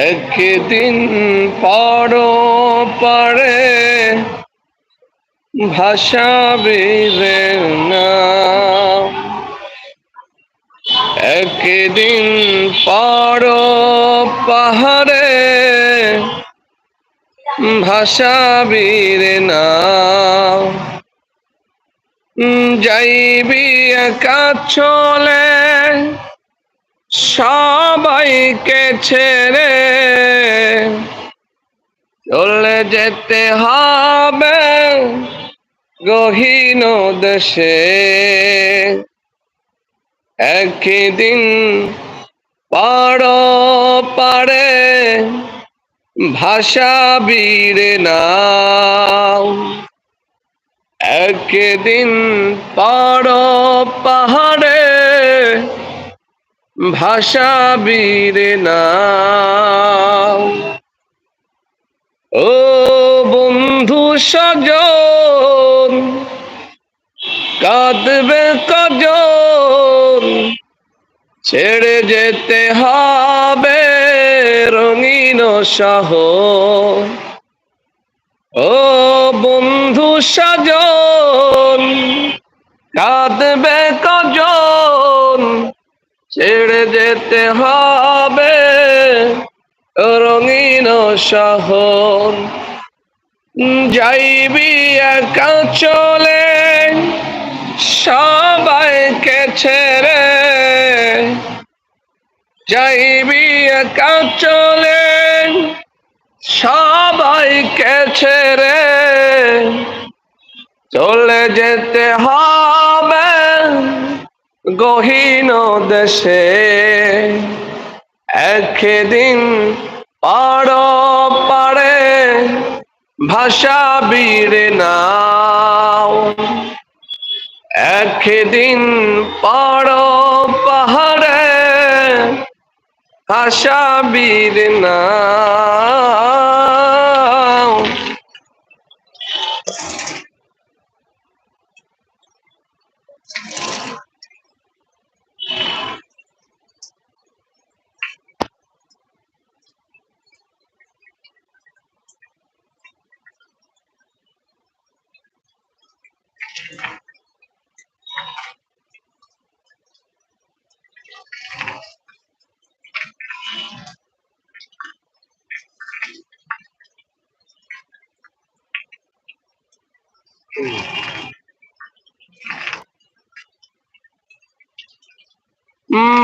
একদিন পর পরে ভাষাবে নাম একদিন পর পাহাড়ে ভাষাবীর নাম যাইবি একা চলে সবাইকে ছেড়ে চলে যেতে হবে গহীন দেশে। একদিন পার পারে ভাষা বীর নাও। একদিন পার পাহাড়ে ভাষা বীর নাও ও বন্ধু সজন কাঁদবে কজন? ছেড়ে যেতে হবে রঙিন সহ। ও বন্ধু সজন কাঁদবে কজন? ছেড়ে যেতে হবে রঙিন শহর যাইবি একা চলে, সবাইকে ছেড়ে। যাইবি একা চলে, সবাইকে ছেড়ে। চলে যেতে হবে গহীন দেশে একদিন পার পারে ভাষা বীর নাও। একদিন পার পাহাড়ে ভাষা বীর নাও।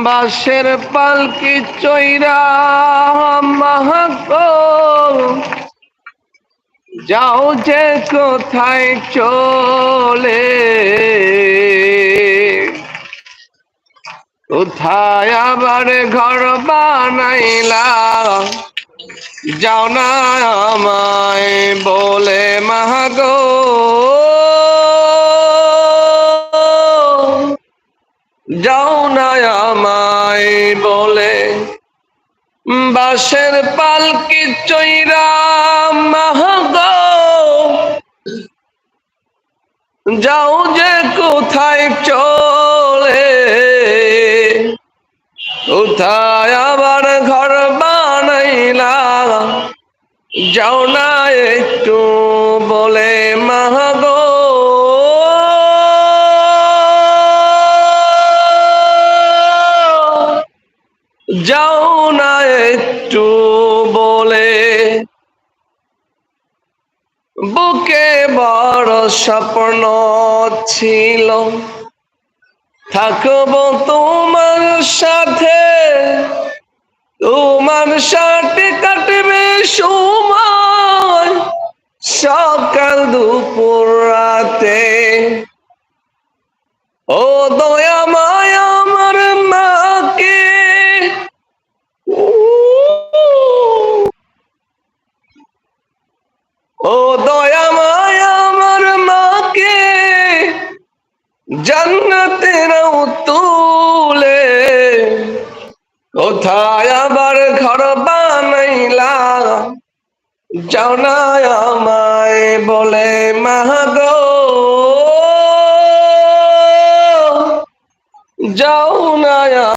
বাসের পালকি চৈরা মাহাক যাও যে কোথায় চলে। কোথায় আবার ঘর বানাইলা? যাও না আমায় বলে মাহাগো যাও না আমায় বলে বাসের পালকি চৈরা মাহাগো যাও যে কোথায় চলে, কোথায় যাও না একটু বলে মাহাগো যাও না একটু বলে, বুকে বড় স্বপ্ন ছিল। থাকব তোমার সাথে। তোমার সাথে কাটবে সময় সকাল দুপুর রাতে। ও দয়া মায়া আমার মাকে। ও দয়া মায়া আমার মাকে। জান্নাতের তুলে কোথায় আবার ঘর বানাইলা? যাও না আমায় বলে মাহাগ যাও না